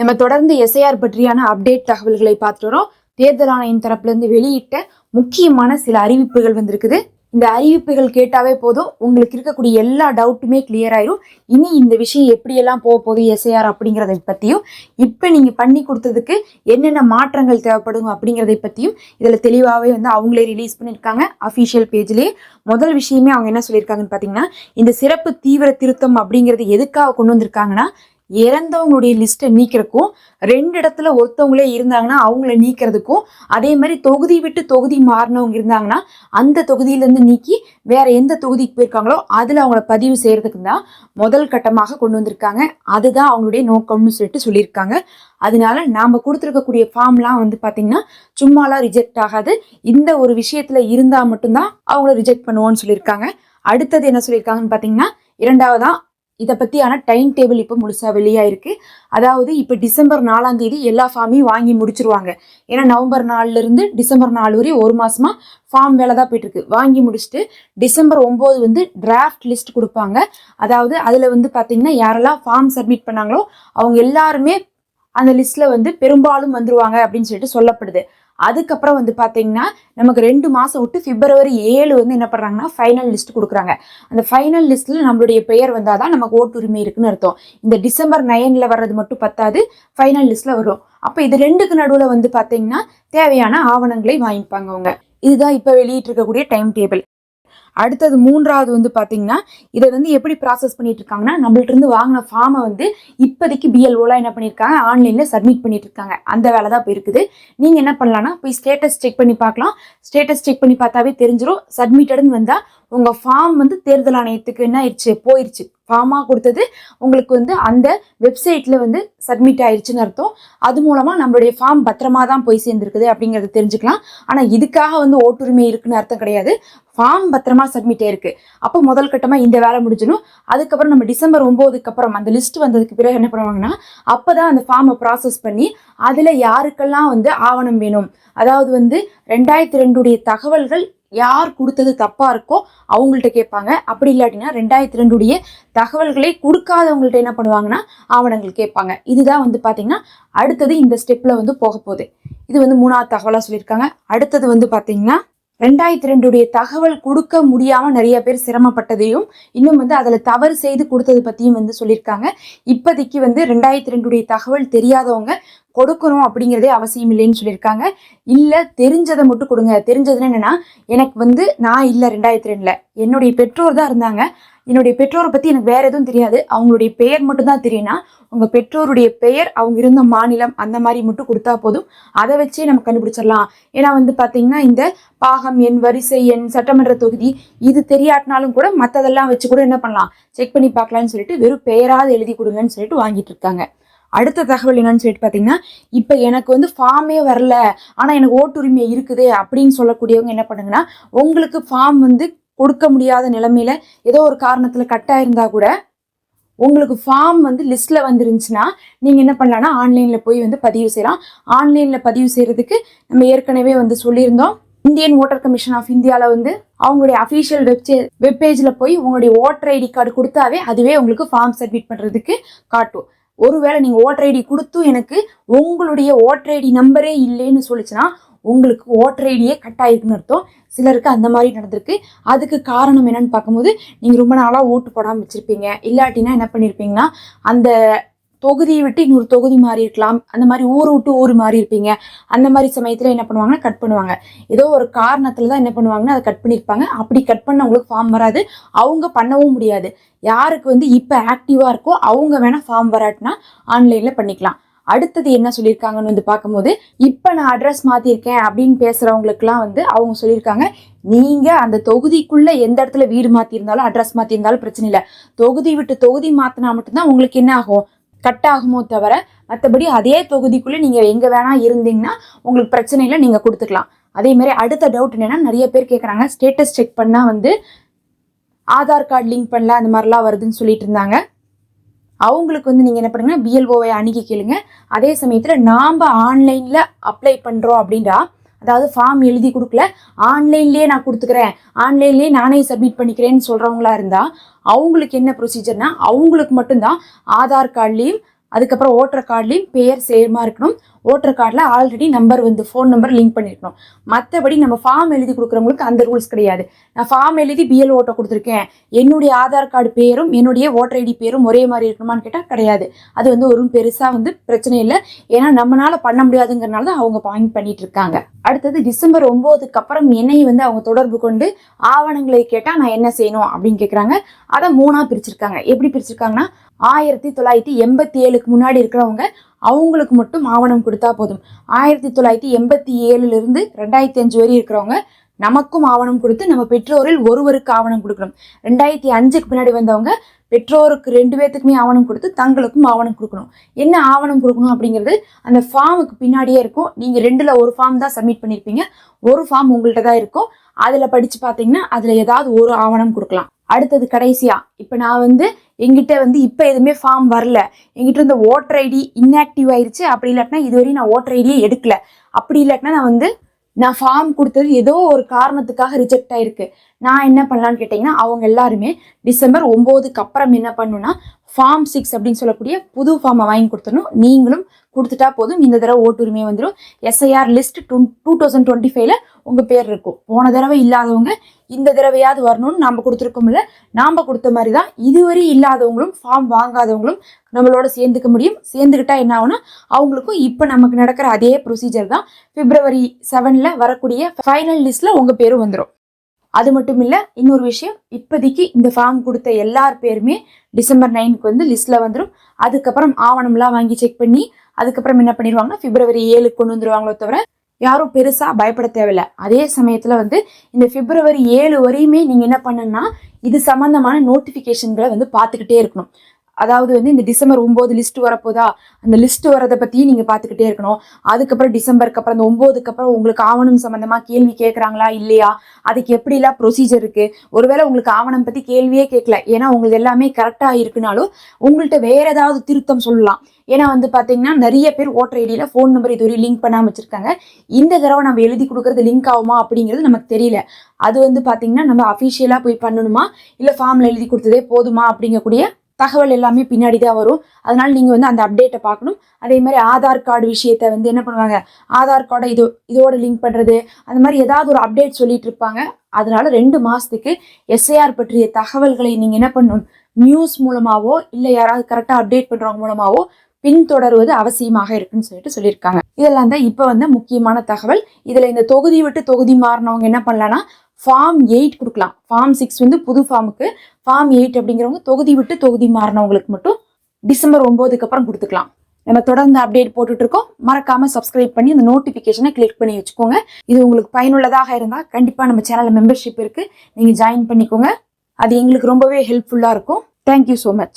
நம்ம தொடர்ந்து எஸ்ஐஆர் பற்றியான அப்டேட் தகவல்களை பார்த்துட்டு வரோம். தேர்தல் ஆணையம் தரப்புலேருந்து வெளியிட்ட முக்கியமான சில அறிவிப்புகள் வந்திருக்குது. இந்த அறிவிப்புகள் கேட்டாவே போதும். உங்களுக்கு இருக்கக்கூடிய எல்லா டவுட்டுமே கிளியர் ஆயிரும். இனி இந்த விஷயம் எப்படியெல்லாம் போக போகுது எஸ்ஐஆர் அப்படிங்கிறத பற்றியும் இப்போ நீங்கள் பண்ணி கொடுத்ததுக்கு என்னென்ன மாற்றங்கள் தேவைப்படும் அப்படிங்கிறதை பற்றியும் இதில் தெளிவாகவே வந்து அவங்களே ரிலீஸ் பண்ணியிருக்காங்க. அஃபிஷியல் பேஜ்லேயே முதல் விஷயமே அவங்க என்ன சொல்லியிருக்காங்கன்னு பார்த்தீங்கன்னா இந்த சிறப்பு தீவிர திருத்தம் அப்படிங்கிறது எதுக்காக கொண்டு வந்திருக்காங்கன்னா இறந்தவங்களுடைய லிஸ்ட்டை நீக்கிறதுக்கும் ரெண்டு இடத்துல ஒருத்தவங்களே இருந்தாங்கன்னா அவங்கள நீக்கிறதுக்கும் அதே மாதிரி தொகுதி விட்டு தொகுதி மாறினவங்க இருந்தாங்கன்னா அந்த தொகுதியிலேருந்து நீக்கி வேற எந்த தொகுதிக்கு போயிருக்காங்களோ அதில் அவங்கள பதிவு செய்கிறதுக்கு தான் முதல் கட்டமாக கொண்டு வந்திருக்காங்க. அதுதான் அவங்களுடைய நோக்கம்னு சொல்லிட்டு சொல்லியிருக்காங்க. அதனால நாம் கொடுத்துருக்கக்கூடிய ஃபார்ம்லாம் வந்து பார்த்திங்கன்னா சும்மாலாம் ரிஜெக்ட் ஆகாது. இந்த ஒரு விஷயத்தில் இருந்தால் மட்டும்தான் அவங்கள ரிஜெக்ட் பண்ணுவோன்னு சொல்லியிருக்காங்க. அடுத்தது என்ன சொல்லியிருக்காங்கன்னு பார்த்தீங்கன்னா இரண்டாவதாக இதை பற்றியான டைம் டேபிள் இப்போ முழுசாக வெளியாயிருக்கு அதாவது இப்போ டிசம்பர் நாலாம் தேதி எல்லா ஃபார்மையும் வாங்கி முடிச்சிருவாங்க. ஏன்னா நவம்பர் நாலுலேருந்து டிசம்பர் நாலு வரை ஒரு மாதமாக ஃபார்ம் வேலை தான் போயிட்டுருக்கு வாங்கி முடிச்சுட்டு டிசம்பர் ஒம்பது வந்து டிராஃப்ட் லிஸ்ட் கொடுப்பாங்க. அதாவது அதில் வந்து பார்த்திங்கன்னா யாரெல்லாம் ஃபார்ம் சப்மிட் பண்ணாங்களோ அவங்க எல்லாருமே அந்த லிஸ்ட்டில் வந்து பெரும்பாலும் வந்துருவாங்க அப்படின்னு சொல்லிட்டு சொல்லப்படுது. அதுக்கப்புறம் வந்து பார்த்தீங்கன்னா நமக்கு ரெண்டு மாதம் விட்டு பிப்ரவரி ஏழு வந்து என்ன பண்ணுறாங்கன்னா ஃபைனல் லிஸ்ட் கொடுக்குறாங்க. அந்த ஃபைனல் லிஸ்ட்டில் நம்மளுடைய பெயர் வந்தால் தான் நமக்கு ஓட்டுரிமை இருக்குன்னு அர்த்தம். இந்த டிசம்பர் நைனில் வர்றது மட்டும் பத்தாது ஃபைனல் லிஸ்ட்டில் வரும். அப்போ இது ரெண்டுக்கு நடுவில் வந்து பார்த்தீங்கன்னா தேவையான ஆவணங்களை வாங்கிப்பாங்க அவங்க. இதுதான் இப்போ வெளியிட்டிருக்கக்கூடிய டைம் டேபிள் அடுத்தது மூன்றாவது வந்து பார்த்தீங்கன்னா இதை வந்து எப்படி ப்ராசஸ் பண்ணிட்டு இருக்காங்கன்னா நம்மள்ட்ட இருந்து வாங்கின ஃபார்மை வந்து இப்போதைக்கு பிஎல்ஓலாம் என்ன பண்ணியிருக்காங்க ஆன்லைனில் சப்மிட் பண்ணிட்டு இருக்காங்க அந்த வேலை தான் இப்போ இருக்குது. நீங்கள் என்ன பண்ணலாம்னா போய் ஸ்டேட்டஸ் செக் பண்ணி பார்க்கலாம். ஸ்டேட்டஸ் செக் பண்ணி பார்த்தாவே தெரிஞ்சிடும் சப்மிட்டட்னு வந்தால் உங்கள் ஃபார்ம் வந்து தேர்தல் ஆணையத்துக்கு என்ன ஆயிடுச்சு போயிடுச்சு ஃபார்மாக கொடுத்தது உங்களுக்கு வந்து அந்த வெப்சைட்டில் வந்து சப்மிட் ஆயிடுச்சுன்னு அர்த்தம். அது மூலமாக நம்மளுடைய ஃபார்ம் பத்திரமா தான் போய் சேர்ந்துருக்குது அப்படிங்கிறத தெரிஞ்சுக்கலாம். ஆனால் இதுக்காக வந்து ஓட்டுரிமை இருக்குன்னு அர்த்தம் கிடையாது. ஃபார்ம் பத்திரமா சப்மிட் ஆயிருக்கு அப்போ முதல் கட்டமாக இந்த வேலை முடிஞ்சிடும். அதுக்கப்புறம் நம்ம டிசம்பர் ஒம்போதுக்கு அப்புறம் அந்த லிஸ்ட் வந்ததுக்கு பிறகு என்ன பண்ணுவாங்கன்னா அப்போ தான் அந்த ஃபார்மை ப்ராசஸ் பண்ணி அதில் யாருக்கெல்லாம் வந்து ஆவணம் வேணும்? அதாவது வந்து ரெண்டாயிரத்தி ரெண்டுடைய தகவல்கள் யார் கொடுத்தது தப்பாக இருக்கோ அவங்கள்ட்ட கேட்பாங்க. அப்படி இல்லாட்டினா ரெண்டாயிரத்தி ரெண்டுடைய தகவல்களை கொடுக்காதவங்கள்ட்ட என்ன பண்ணுவாங்கன்னா ஆவணங்கள் கேட்பாங்க. இதுதான் வந்து பார்த்தீங்கன்னா அடுத்தது இந்த ஸ்டெப்பில் வந்து போக போகுது. இது வந்து மூணாவது தகவலாக சொல்லியிருக்காங்க. அடுத்தது வந்து பார்த்தீங்கன்னா ரெண்டாயிரத்தி ரெண்டுடைய தகவல் கொடுக்க முடியாமல் நிறைய பேர் சிரமப்பட்டதையும் இன்னும் வந்து அதில் தவறு செய்து கொடுத்தது பற்றியும் வந்து சொல்லியிருக்காங்க. இப்போதைக்கு வந்து ரெண்டாயிரத்தி ரெண்டுடைய தகவல் தெரியாதவங்க கொடுக்கணும் அப்படிங்கிறதே அவசியம் இல்லைன்னு சொல்லியிருக்காங்க. இல்லை தெரிஞ்சதை மட்டும் கொடுங்க. தெரிஞ்சதுன்னு என்னென்னா எனக்கு வந்து நான் இல்லை ரெண்டாயிரத்தி ரெண்டில் என்னுடைய பெற்றோர் தான் இருந்தாங்க. என்னுடைய பெற்றோரை பற்றி எனக்கு வேறு எதுவும் தெரியாது. அவங்களுடைய பெயர் மட்டும்தான் தெரியும்னா உங்கள் பெற்றோருடைய பெயர் அவங்க இருந்த மாநிலம் அந்த மாதிரி மட்டும் கொடுத்தா போதும். அதை வச்சே நம்ம கண்டுபிடிச்சிடலாம். ஏன்னா வந்து பார்த்தீங்கன்னா இந்த பாகம் எண் வரிசை எண் சட்டமன்ற தொகுதி இது தெரியாட்டினாலும் கூட மற்றதெல்லாம் வச்சு கூட என்ன பண்ணலாம்? செக் பண்ணி பார்க்கலான்னு சொல்லிட்டு வெறும் பெயராவது எழுதி கொடுங்கன்னு சொல்லிட்டு வாங்கிட்டு இருக்காங்க. அடுத்த தகவல் என்னன்னு சொல்லிட்டு பார்த்தீங்கன்னா இப்போ எனக்கு வந்து ஃபார்மே வரல ஆனால் எனக்கு ஓட்டுரிமை இருக்குது அப்படின்னு சொல்லக்கூடியவங்க என்ன பண்ணுங்கன்னா உங்களுக்கு ஃபார்ம் வந்து கொடுக்க முடியாத நிலைமையில ஏதோ ஒரு காரணத்தில் கட்டாக இருந்தால் கூட உங்களுக்கு ஃபார்ம் வந்து லிஸ்ட்டில் வந்துருந்துச்சுன்னா நீங்கள் என்ன பண்ணலாம்னா ஆன்லைனில் போய் வந்து பதிவு செய்யலாம். ஆன்லைனில் பதிவு செய்கிறதுக்கு நம்ம ஏற்கனவே வந்து சொல்லியிருந்தோம். இந்தியன் ஓட்டர் கமிஷன் ஆஃப் இந்தியாவில் வந்து அவங்களுடைய அஃபீஷியல் வெப்சே வெப்பேஜில் போய் உங்களுடைய ஓட்டர் ஐடி கார்டு கொடுத்தாவே அதுவே உங்களுக்கு ஃபார்ம் சப்மிட் பண்ணுறதுக்கு காட்டும். ஒருவேளை நீங்கள் ஓட்டர் ஐடி கொடுத்தும் எனக்கு உங்களுடைய ஓட்டர் ஐடி நம்பரே இல்லைன்னு சொல்லிச்சுன்னா உங்களுக்கு ஓட்டர் ஐடியே கட் ஆயிருக்குன்னு அர்த்தம். சிலருக்கு அந்த மாதிரி நடந்திருக்கு. அதுக்கு காரணம் என்னன்னு பார்க்கும்போது நீங்கள் ரொம்ப நாளாக ஓட்டு போடாமல் வச்சுருப்பீங்க. இல்லாட்டினா என்ன பண்ணியிருப்பீங்கன்னா அந்த தொகுதியை விட்டு இன்னொரு தொகுதி மாறி இருக்கலாம். அந்த மாதிரி ஊர் விட்டு ஊர் மாறி இருப்பீங்க. அந்த மாதிரி சமயத்தில் என்ன பண்ணுவாங்கன்னா கட் பண்ணுவாங்க. ஏதோ ஒரு காரணத்தில் தான் என்ன பண்ணுவாங்கன்னா அதை கட் பண்ணியிருப்பாங்க அப்படி கட் பண்ணவங்களுக்கு ஃபார்ம் வராது. அவங்க பண்ணவும் முடியாது. யாருக்கு வந்து இப்போ ஆக்டிவாக இருக்கோ அவங்க வேணால் ஃபார்ம் வராட்டினா ஆன்லைனில் பண்ணிக்கலாம். அடுத்தது என்ன சொல்லியிருக்காங்கன்னு வந்து பார்க்கும்போது இப்போ நான் அட்ரஸ் மாற்றிருக்கேன் அப்படின்னு பேசுகிறவங்களுக்குலாம் வந்து அவங்க சொல்லியிருக்காங்க நீங்கள் அந்த தொகுதிக்குள்ளே எந்த இடத்துல வீடு மாற்றிருந்தாலும் அட்ரஸ் மாற்றிருந்தாலும் பிரச்சனை இல்லை. தொகுதி விட்டு தொகுதி மாற்றினா மட்டும்தான் உங்களுக்கு என்ன ஆகும்? கட் ஆகுமோ தவிர மற்றபடி அதே தொகுதிக்குள்ளே நீங்கள் எங்கே வேணால் இருந்தீங்கன்னா உங்களுக்கு பிரச்சனை இல்லை நீங்கள் கொடுத்துக்கலாம். அதே மாதிரி அடுத்த டவுட் என்னென்னா நிறைய பேர் கேட்குறாங்க ஸ்டேட்டஸ் செக் பண்ணால் வந்து ஆதார் கார்டு லிங்க் பண்ணல அந்த மாதிரிலாம் வருதுன்னு சொல்லிட்டு இருந்தாங்க. அவங்களுக்கு வந்து நீங்கள் என்ன பண்ணுங்கன்னா பிஎல்ஓவை அணுகி கேளுங்க. அதே சமயத்தில் நாம் ஆன்லைனில் அப்ளை பண்ணுறோம் அப்படின்றா அதாவது ஃபார்ம் எழுதி கொடுக்கல. ஆன்லைன்லேயே நான் கொடுத்துக்கிறேன். ஆன்லைன்லேயே நானே சப்மிட் பண்ணிக்கிறேன்னு சொல்கிறவங்களா இருந்தால் அவங்களுக்கு என்ன ப்ரொசீஜர்னா அவங்களுக்கு மட்டும்தான் ஆதார் கார்ட்லேயும் அதுக்கப்புறம் ஓட்டர் கார்ட்லேயும் பெயர் சேமாக இருக்கணும். ஓட்டர் கார்டில் ஆல்ரெடி நம்பர் வந்து ஃபோன் நம்பர் லிங்க் பண்ணியிருக்கணும் மற்றபடி நம்ம ஃபார்ம் எழுதி கொடுக்குறவங்களுக்கு அந்த ரூல்ஸ் கிடையாது. நான் ஃபார்ம் எழுதி பிஎல் ஓட்டை கொடுத்துருக்கேன். என்னுடைய ஆதார் கார்டு பேரும் என்னுடைய ஓட்டர் ஐடி பேரும் ஒரே மாதிரி இருக்கணுமான்னு கேட்டால் கிடையாது. அது வந்து ஒரு பெருசாக வந்து பிரச்சனை இல்லை. ஏன்னா நம்மளால் பண்ண முடியாதுங்கிறனால தான் அவங்க பாயிண்ட் பண்ணிட்டு இருக்காங்க. அடுத்தது டிசம்பர் ஒம்போதுக்கு அப்புறம் என்னை வந்து அவங்க தொடர்பு கொண்டு ஆவணங்களை கேட்டால் நான் என்ன செய்யணும் அப்படின்னு கேட்குறாங்க அதை மூணாக பிரிச்சிருக்காங்க. எப்படி பிரிச்சிருக்காங்கன்னா ஆயிரத்தி தொள்ளாயிரத்தி எண்பத்தி ஏழுக்கு முன்னாடி இருக்கிறவங்க அவங்களுக்கு மட்டும் ஆவணம் கொடுத்தா போதும். ஆயிரத்தி தொள்ளாயிரத்தி எண்பத்தி ஏழுலேருந்து ரெண்டாயிரத்தி அஞ்சு வரை இருக்கிறவங்க நமக்கும் ஆவணம் கொடுத்து நம்ம பெற்றோரில் ஒருவருக்கு ஆவணம் கொடுக்கணும். ரெண்டாயிரத்தி அஞ்சுக்கு பின்னாடி வந்தவங்க பெற்றோருக்கு ரெண்டு பேர்த்துக்குமே ஆவணம் கொடுத்து தங்களுக்கும் ஆவணம் கொடுக்கணும். என்ன ஆவணம் கொடுக்கணும் அப்படிங்கிறது அந்த ஃபார்முக்கு பின்னாடியே இருக்கும். நீங்கள் ரெண்டில் ஒரு ஃபார்ம் தான் சப்மிட் பண்ணியிருப்பீங்க ஒரு ஃபார்ம் உங்கள்கிட்ட தான் இருக்கும். அதில் படித்து பார்த்தீங்கன்னா அதில் ஏதாவது ஒரு ஆவணம் கொடுக்கலாம். அடுத்தது கடைசியாக இப்போ நான் வந்து எங்கிட்ட வந்து இப்போ எதுவுமே ஃபார்ம் வரல. எங்கிட்ட இருந்த ஓட்டர் ஐடி இன்ஆக்டிவ் ஆயிருச்சு. அப்படி இல்லாட்டினா இதுவரையும் நான் ஓட்டர் ஐடியே எடுக்கல. அப்படி இல்லாட்டினா நான் வந்து நான் ஃபார்ம் கொடுத்தது ஏதோ ஒரு காரணத்துக்காக ரிஜெக்ட் ஆயிருக்கு. நான் என்ன பண்ணலான்னு கேட்டிங்கன்னா அவங்க எல்லாருமே டிசம்பர் ஒம்போதுக்கு அப்புறம் என்ன பண்ணுன்னா ஃபார்ம் சிக்ஸ் அப்படின்னு சொல்லக்கூடிய புது ஃபார்மை வாங்கி கொடுத்துடணும். நீங்களும் கொடுத்துட்டா போதும். இந்த தடவை ஓட்டுரிமை வந்துடும். SIR list two two thousand twenty ஃபைவ்ல உங்கள் பேர் இருக்கும். போன தடவை இல்லாதவங்க இந்த தடவையாவது வரணும்னு நாம் கொடுத்துருக்கோம்ல நாம் கொடுத்த மாதிரி தான் இதுவரை இல்லாதவங்களும் ஃபார்ம் வாங்காதவங்களும் நம்மளோட சேர்ந்துக்க முடியும். சேர்ந்துக்கிட்டா என்ன ஆகும்னா அவங்களுக்கும் இப்போ நமக்கு நடக்கிற அதே ப்ரொசீஜர் தான் பிப்ரவரி செவனில் வரக்கூடிய ஃபைனல் லிஸ்ட்டில் உங்கள் பேரும் வந்துடும் அது மட்டும் இல்லை இன்னொரு விஷயம் இப்போதைக்கு இந்த ஃபார்ம் கொடுத்த எல்லார் பேருமே டிசம்பர் நைனுக்கு வந்து லிஸ்ட்டில் வந்துடும் அதுக்கப்புறம் ஆவணம்லாம் வாங்கி செக் பண்ணி அதுக்கப்புறம் என்ன பண்ணிடுவாங்கன்னா பிப்ரவரி ஏழுக்கு கொண்டு வந்துருவாங்களோ தவிர யாரும் பெருசாக பயப்பட தேவையில்ல. அதே சமயத்தில் வந்து இந்த பிப்ரவரி ஏழு வரையுமே நீங்கள் என்ன பண்ணுன்னா இது சம்மந்தமான நோட்டிஃபிகேஷன்களை வந்து பார்த்துக்கிட்டே இருக்கணும். அதாவது வந்து இந்த டிசம்பர் ஒம்பது லிஸ்ட் வரப்போதா? அந்த லிஸ்ட் வரதை பற்றியும் நீங்கள் பார்த்துக்கிட்டே இருக்கணும். அதுக்கப்புறம் டிசம்பருக்கு அப்புறம் அந்த ஒம்போதுக்கு அப்புறம் உங்களுக்கு ஆவணம் சம்மந்தமாக கேள்வி கேட்குறாங்களா இல்லையா? அதுக்கு எப்படிலாம் ப்ரொசீஜர் இருக்குது ஒருவேளை உங்களுக்கு ஆவணம் பற்றி கேள்வியே கேட்கல. ஏன்னா உங்களுக்கு எல்லாமே கரெக்டாக இருக்குனாலும் உங்கள்கிட்ட வேற ஏதாவது திருத்தம் சொல்லலாம். ஏன்னா வந்து பார்த்தீங்கன்னா நிறைய பேர் ஓட்டர் ஐடியில் ஃபோன் நம்பர் இதுவரை லிங்க் பண்ணாமல் வச்சுருக்காங்க. இந்த தடவை நம்ம எழுதி கொடுக்குறது லிங்க் ஆகுமா அப்படிங்கிறது நமக்கு தெரியல. அது வந்து பார்த்தீங்கன்னா நம்ம அஃபிஷியலாக போய் பண்ணணுமா? இல்லை ஃபார்மில் எழுதி கொடுத்ததே போதுமா அப்படிங்கக்கூடிய தகவல் எல்லாமே பின்னாடி தான் வரும். அதனால் நீங்கள் வந்து அந்த அப்டேட்டை பார்க்கணும். அதே மாதிரி ஆதார் கார்டு விஷயத்தை வந்து என்ன பண்ணுவாங்க? ஆதார் கார்டை இது இதோட லிங்க் பண்ணுறது அந்த மாதிரி ஏதாவது ஒரு அப்டேட் சொல்லிட்டு இருப்பாங்க. அதனால ரெண்டு மாதத்துக்கு எஸ்ஐஆர் பற்றிய தகவல்களை நீங்கள் என்ன பண்ணணும்? நியூஸ் மூலமாகவோ இல்லை யாராவது கரெக்டாக அப்டேட் பண்ணுறவங்க மூலமாகவோ பின்தொடர்வது அவசியமாக இருக்குன்னு சொல்லிட்டு சொல்லியிருக்காங்க. இதெல்லாம் தான் இப்போ வந்து முக்கியமான தகவல். இதில் இந்த தொகுதி விட்டு தொகுதி மாறினவங்க என்ன பண்ணலான்னா ஃபார்ம் எயிட் கொடுக்கலாம். ஃபார்ம் சிக்ஸ் வந்து புது ஃபார்முக்கு ஃபார்ம் எயிட் அப்படிங்கிறவங்க தொகுதி விட்டு தொகுதி மாறினவங்களுக்கு மட்டும் டிசம்பர் ஒம்போதுக்கு அப்புறம் கொடுத்துக்கலாம். நம்ம தொடர்ந்து அப்டேட் போட்டுட்டு இருக்கோம். மறக்காம சப்ஸ்கிரைப் பண்ணி அந்த நோட்டிஃபிகேஷனை கிளிக் பண்ணி வச்சுக்கோங்க. இது உங்களுக்கு பயனுள்ளதாக இருந்தால் கண்டிப்பாக நம்ம சேனலில் மெம்பர்ஷிப் இருக்கு. நீங்கள் ஜாயின் பண்ணிக்கோங்க. அது எங்களுக்கு ரொம்பவே ஹெல்ப்ஃபுல்லாக இருக்கும். Thank you so much